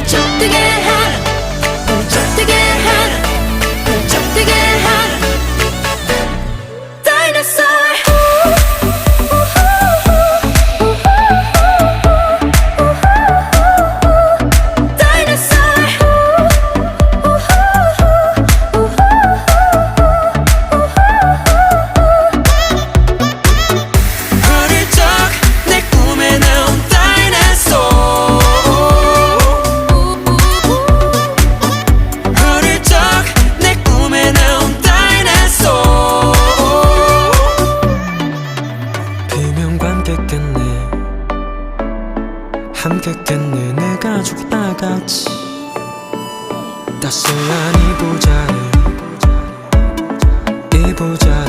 날 쫓게 한 함께겠네. 함께겠네. 내 가족 다 같이. 따스한 이 보자를 이 보자.